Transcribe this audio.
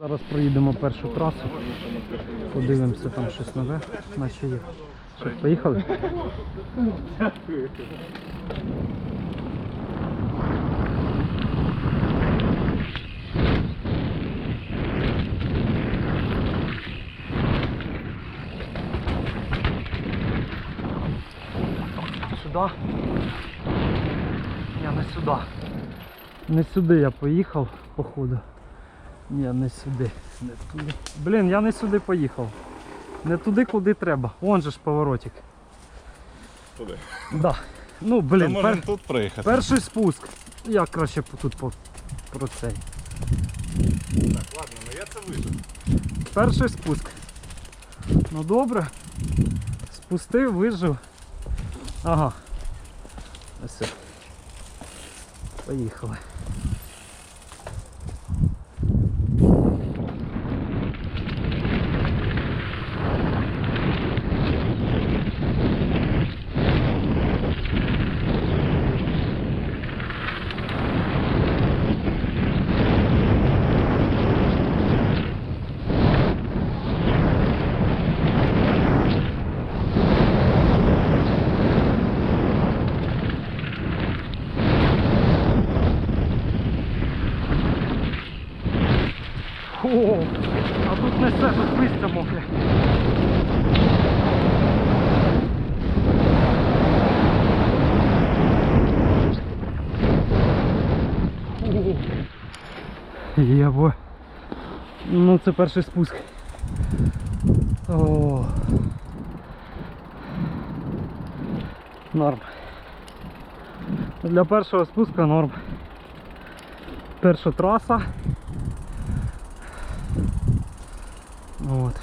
Зараз проїдемо першу трасу, подивимося там щось нове, наче є. Що, поїхали? Сюди? Я не сюди. Не сюди я поїхав, походу. Ні, не сюди. Не туди. Блін, я не сюди поїхав. Не туди, куди треба. Вон же ж поворотик. Туди. Да. Ну, блін, пер... тут проїхати. перший спуск. Я краще тут по... про цей. Так, ладно, ну я це вижу. Перший спуск. Ну добре. Спустив, вижив. Ага. Ось. Поїхали. О, а тут несе, тут листя мокре. О, Єбо. Ну це перший спуск. О. Норм. Для першого спуска норм. Перша траса. От.